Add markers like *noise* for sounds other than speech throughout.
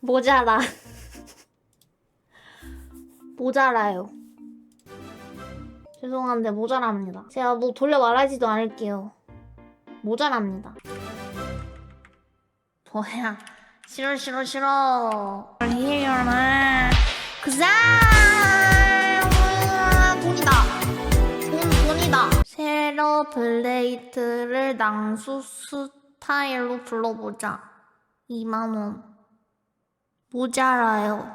모자라. 모자라요. 죄송한데 모자랍니다. 제가 뭐 돌려 말하지도 않을게요. 모자랍니다. 뭐야? 싫어 싫어 싫어. 이려나 그 사람 돈이다. 돈 돈이다. 세러 블레이트를 낭수 스타일로 불러보자. 2만 원. 모자라요.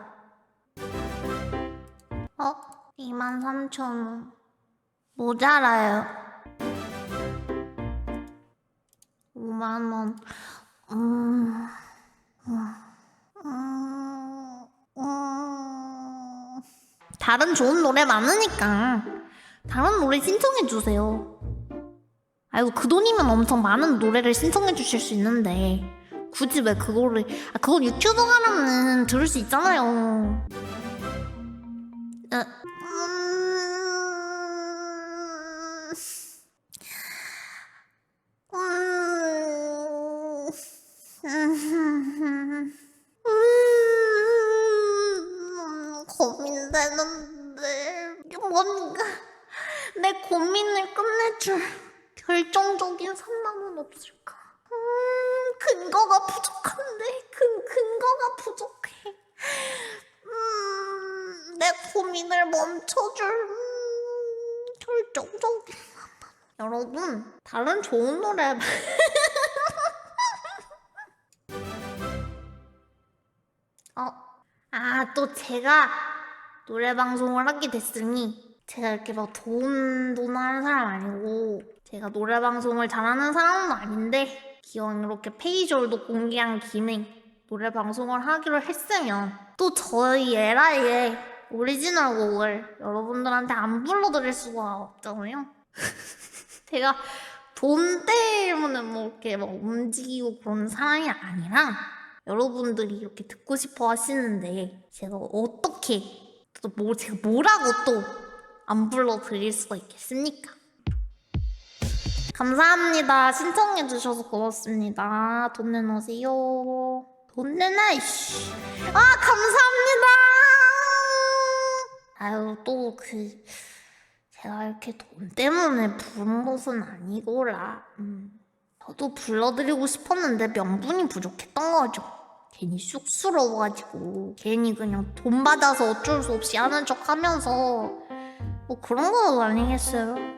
어? 2만 3천 원. 모자라요. 5만 원. 음. 음. 음. 음. 다른 좋은 노래 많으니까 다른 노래 신청해 주세요. 아이고 그 돈이면 엄청 많은 노래를 신청해 주실 수 있는데 굳이 왜 그거를 아 그건 유튜버가 라면 들을 수 있잖아요. 어, 음, 음, 음, 고민되는데 뭔가 내 고민을 끝내줄 결정적인 3만 원 없을까? 음, 근거가 부족한데 근 근거가 부족해. 음, 내 고민을 멈춰줄 음, 결정적인 3만 원. 여러분 다른 좋은 노래 *laughs* 어, 아, 또 제가 노래 방송을 하게 됐으니 제가 이렇게 막 돈, 돈 하는 사람 아니고 제가 노래 방송을 잘하는 사람은 아닌데 기왕 이렇게 페이지얼도 공개한 김에 노래 방송을 하기로 했으면 또 저희 에라의 오리지널 곡을 여러분들한테 안 불러드릴 수가 없잖아요. *laughs* 제가 돈 때문에 뭐 이렇게 막 움직이고 그런 사람이 아니라 여러분들이 이렇게 듣고 싶어 하시는데 제가 어떻게 또 뭐 제가 뭐라고 또 안 불러드릴 수가 있겠습니까? 감사합니다. 신청해 주셔서 고맙습니다. 돈 내놓으세요. 돈 내놔 이씨. 아 감사합니다. 아유 또 그 제가 이렇게 돈 때문에 부른 것은 아니고라. 음. 저도 불러드리고 싶었는데 명분이 부족했던 거죠. 괜히 쑥스러워가지고 괜히 그냥 돈 받아서 어쩔 수 없이 하는 척 하면서 뭐 그런 거 아니겠어요?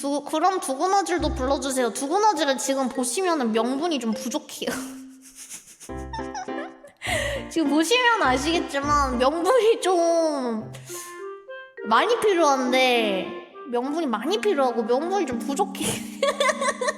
음. 두, 그럼 두근어질도 불러주세요. 두근어질은 지금 보시면은 명분이 좀 부족해요. *laughs* 지금 보시면 아시겠지만 명분이 좀 많이 필요한데 명분이 많이 필요하고 명분이 좀 부족해. *laughs*